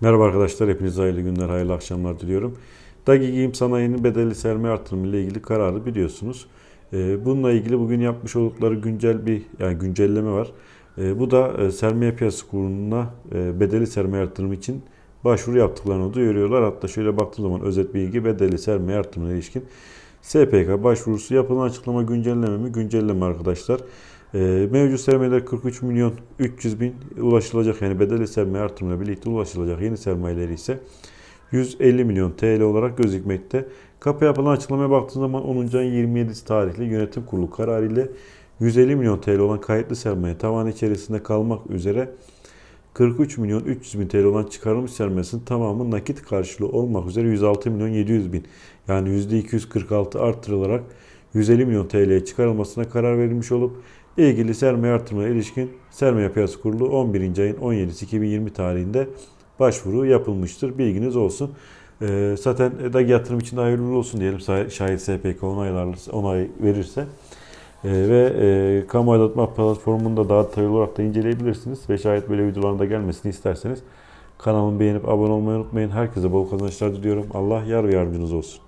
Merhaba arkadaşlar, hepinize hayırlı günler, hayırlı akşamlar diliyorum. Dagi Giyim Sanayi'nin bedelli sermaye artırımı ile ilgili kararı biliyorsunuz. Ee, Bununla ilgili bugün yapmış oldukları güncel bir yani güncelleme var. Ee, Bu da e, sermaye piyasası kuruluna e, bedelli sermaye artırımı için başvuru yaptıklarını duyuruyorlar. Hatta şöyle baktığım zaman özet bilgi bedelli sermaye artırımına ilişkin SPK başvurusu yapılan açıklama güncelleme mi? Güncelleme arkadaşlar. Ee, mevcut sermayeler 43 milyon 300 bin ulaşılacak yani bedelli sermaye artırımıyla birlikte ulaşılacak yeni sermayeleri ise 150 milyon TL olarak gözükmekte. Kapı yapılan açıklamaya baktığınız zaman 10. ayın 27'si tarihli yönetim kurulu kararı ile 150 milyon TL olan kayıtlı sermaye tavan içerisinde kalmak üzere 43 milyon 300 bin TL olan çıkarılmış sermayesinin tamamı nakit karşılığı olmak üzere 106 milyon 700 bin yani %246 artırılarak 150 milyon TL'ye çıkarılmasına karar verilmiş olup ilgili sermaye artırımına ilişkin Sermaye Piyasası Kurulu 11. ayın 17'si 2020 tarihinde başvuru yapılmıştır. Bilginiz olsun. Ee, zaten DAG yatırım için hayırlı olsun diyelim. Şayet SPK onaylarsa, onay verirse. Ee, ve e, kamu aydınlatma platformunu da daha detaylı olarak da inceleyebilirsiniz. Ve şayet böyle videoların da gelmesini isterseniz kanalımı beğenip abone olmayı unutmayın. Herkese bol kazançlar diliyorum. Allah yar ve yardımcınız olsun.